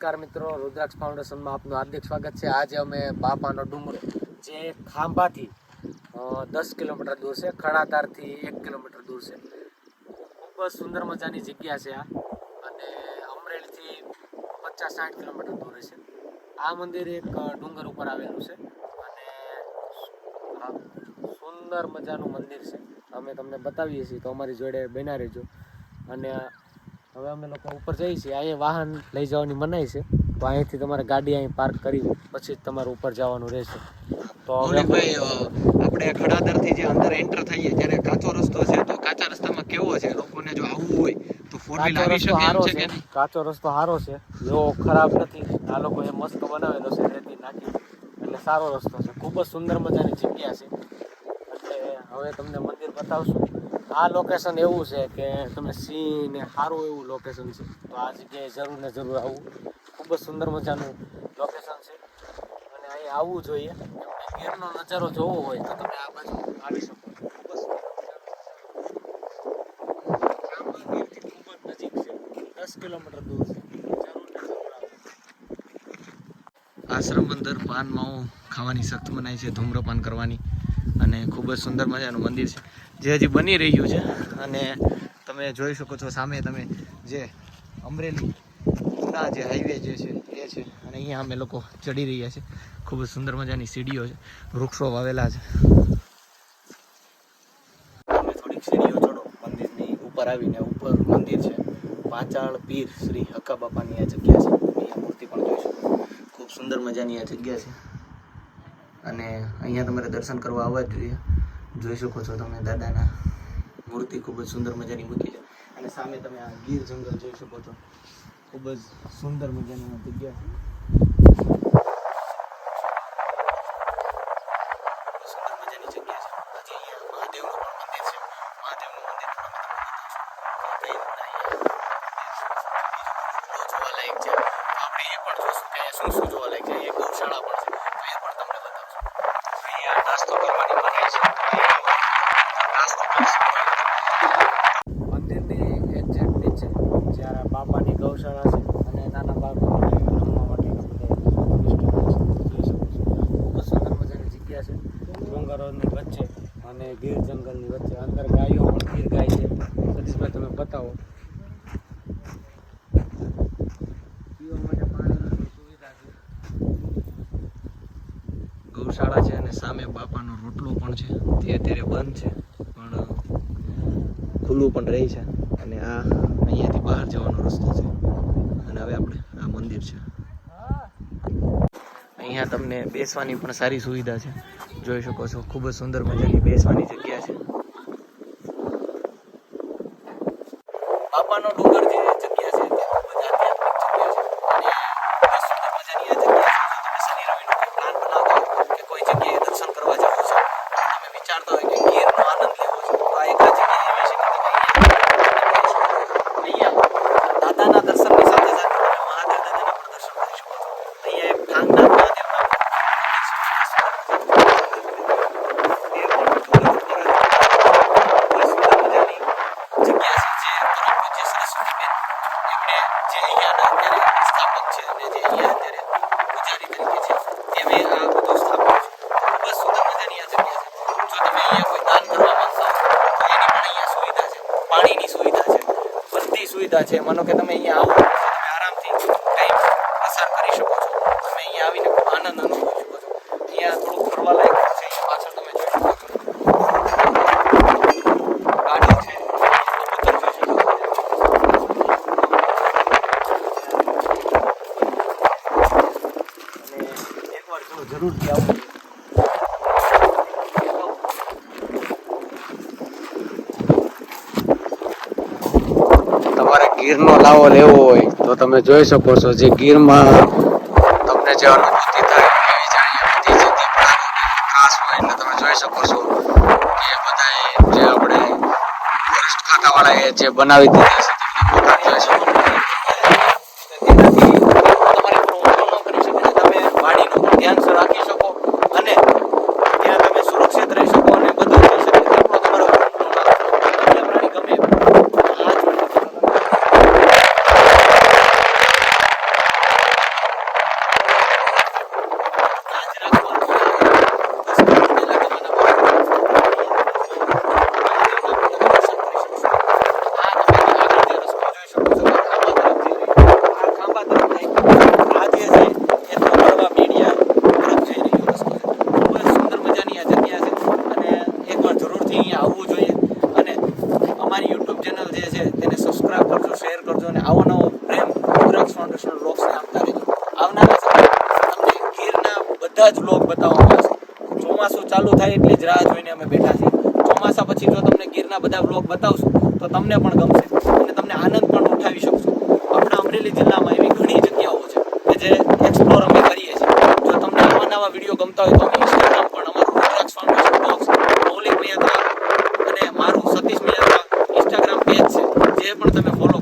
નમસ્કાર મિત્રો, રુદ્રાક્ષ ફાઉન્ડેશનમાં આપનું હાર્દિક સ્વાગત છે. આજે અમે બાપાનો ડુંગર જે ખાંભાથી દસ કિલોમીટર દૂર છે ખડાતારથી એક કિલોમીટર દૂર છે. ખૂબ જ સુંદર મજાની જગ્યા છે આ. અને અમરેલીથી પચાસ સાઠ કિલોમીટર દૂર છે. આ મંદિર એક ડુંગર ઉપર આવેલું છે. અને સુંદર મજાનું મંદિર છે. અમે તમને બતાવીએ છીએ તો અમારી જોડે બેના રહેજો. અને હવે અમે લોકો ઉપર જઈએ છીએ. અહીંયા વાહન લઈ જવાની મનાઈ છે. તો અહીંથી તમારે ગાડી અહીં પાર્ક કરી પછી જ તમારે ઉપર જવાનું રહેશે. તો હવે ભાઈ આપણે ખડાદરથી જે અંદર એન્ટર થઈએ જ્યારે કાચો રસ્તો છે તો કાચા રસ્તામાં કેવો છે? લોકોને જો આવવું હોય તો ફોર વ્હીલ આવી શકે એમ સારો છે કે કાચો રસ્તો સારો છે. એવો ખરાબ નથી. આ લોકોએ મસ્ત બનાવેલો છે રેતી નાખી. એટલે સારો રસ્તો છે. ખૂબ જ સુંદર મજાની જગ્યા છે. એટલે હવે તમને મંદિર બતાવશું. આ લોકેશન એવું છે કે તમે સિંહ ને સારું એવું લોકેશન છે. તો આ જગ્યાએ જરૂર ને જરૂર આવવું ખૂબ જ સુંદર મજાનું લોકેશન છે. અને અહીં આવવું જોઈએ. કેમ ગીરનો નજારો જોવો હોય તો તમે આ બાજુ આવી શકો. દસ કિલોમીટર દૂર છે. આશ્રમ અંદર પાન માવો ખાવાની સખ્ત મનાય છે, ધૂમ્રપાન કરવાની. અને ખૂબ જ સુંદર મજાનું મંદિર છે. જે હજી બની રહ્યું છે અને તમે જોઈ શકો છો સામે તમે જે અમરેલી ના જે હાઈવે જે છે એ છે અને અહીંયા અમે લોકો ચડી રહ્યા છે. ખૂબ જ સુંદર મજાની સીડીઓ છે. વૃક્ષો વાવેલા છે. થોડીક સીડીઓ ચડો. મંદિરની ઉપર આવીને ઉપર મંદિર છે. પાંચાળ પીર શ્રી હક્કા બાપાની આ જગ્યા છે. અહીંયા મૂર્તિ પણ જોઈ શકો ખૂબ સુંદર મજાની આ જગ્યા છે. અને અહીંયા તમારે દર્શન કરવા આવવા જોઈએ. જોઈ શકો છો તમે દાદાના મૂર્તિ ખૂબ જ સુંદર મજાની મૂકી છે. અને સામે તમે આ ગીર જંગલ જોઈ શકો છો. ખૂબ જ સુંદર મજાની જગ્યા. છે. મહાદેવનું મંદિર પણ અમે તમને બતાવશું કઈ રીતના અહીંયા બહુ જોવાલાયક છે તો આપણે એ પણ જોશું કે અહીંયા શું શું જોવાલાયક છે અહીંયા ગૌશાળા પણ છે તો એ પણ તમને બતાવશું અહીંયા નાસ્તો કરવાની મનાઈ છે નાસ્તો કરી શકો મંદિરની એક્ઝેક્ટ નીચે જ્યારે બાપાની ગૌશાળા છે અને નાના બાળકોને રમવા માટેના જગ્યા છે, ડુંગરોની વચ્ચે અને ગીર જંગલની વચ્ચે અંદર ગાયો પણ ગીર ગાય છે. સતીશભાઈ, તમે બતાવો. ગૌશાળા છે. અને સામે બાપાનો રોટલો પણ છે. તે અત્યારે બંધ છે, પણ ખુલ્લું પણ રહે છે. અને આ અહીંયાથી બહાર જવાનો રસ્તો છે. અને હવે આપણે આ મંદિર છે. અહીંયા તમને બેસવાની પણ સારી સુવિધા છે. જોઈ શકો છો, ખૂબ જ સુંદર મજાની બેસવાની જગ્યા છે. બાપાનો ડુંગર જે આધ્યાત્મિક જગ્યા છે અને ખૂબ જ સુંદર મજાની આ જગ્યા છે જો તમે શનિ રવિનો કોઈ પ્લાન બનાવતા હો કે કોઈ જગ્યાએ દર્શન કરવા જવું છે તમે વિચારતા હોય કે ગીરનો આનંદ લેવો છે તો આ એક આ જગ્યા એવી છે કે તમે અહીંયા દાદાના દર્શનની સાથે સાથે તમે મહાદેવ દાદાના પણ દર્શન કરી શકો છો અહીંયા એક ઠાંગનાથ મહાદેવના પાણીની સુવિધા છે બધી સુવિધા છે માનો કે તમે અહીંયા આવો તમે આરામથી ટાઈમ પસાર કરી શકો છો, તમે અહીંયા આવીને આનંદ અનુભવી શકો છો. અહીંયા થોડું ફરવા લાયક છે અહીંયા પાછળ તમે જોઈ શકો છો ગાડી છે કબૂતર જોઈ શકો છો અને એકવાર જો જરૂરથી આવો તમારે ગીરનો લાવો લેવો હોય તો તમે જોઈ શકો છો જે ગીરમાં તમને જે અનુભૂતિ થાય એવી જાણીએ બધી જે ત્રાસ હોય એટલે તમે જોઈ શકો છો કે બધા જે આપણે ફોરેસ્ટ ખાતાવાળાએ જે બનાવી દીધી છે રામકૃષ્ણ બ્લોગ્સને આપતા રહેજો. આવનારા તમને ગીરના બધા જ બ્લોગ બતાવવામાં આવશે. ચોમાસું ચાલુ થાય એટલે જ રાહ જોઈને અમે બેઠા છીએ. ચોમાસા પછી જો તમને ગીરના બધા બ્લોગ બતાવશું, તો તમને પણ ગમશે અને તમને આનંદ પણ ઉઠાવી શકશો. આપણા અમરેલી જિલ્લામાં એવી ઘણી જગ્યાઓ છે કે જે એક્સપ્લોર અમે કરીએ છીએ. જો તમને આવા નવા વીડિયો ગમતા હોય તો અમે ઇન્સ્ટાગ્રામ પણ અમારું રુદ્રાક્ષ ફાઉન્ડેશન બોક્સ મૌલિક મહેતા અને મારું સતીશ મહેતા ઇન્સ્ટાગ્રામ પેજ છે, જે પણ તમે ફોલો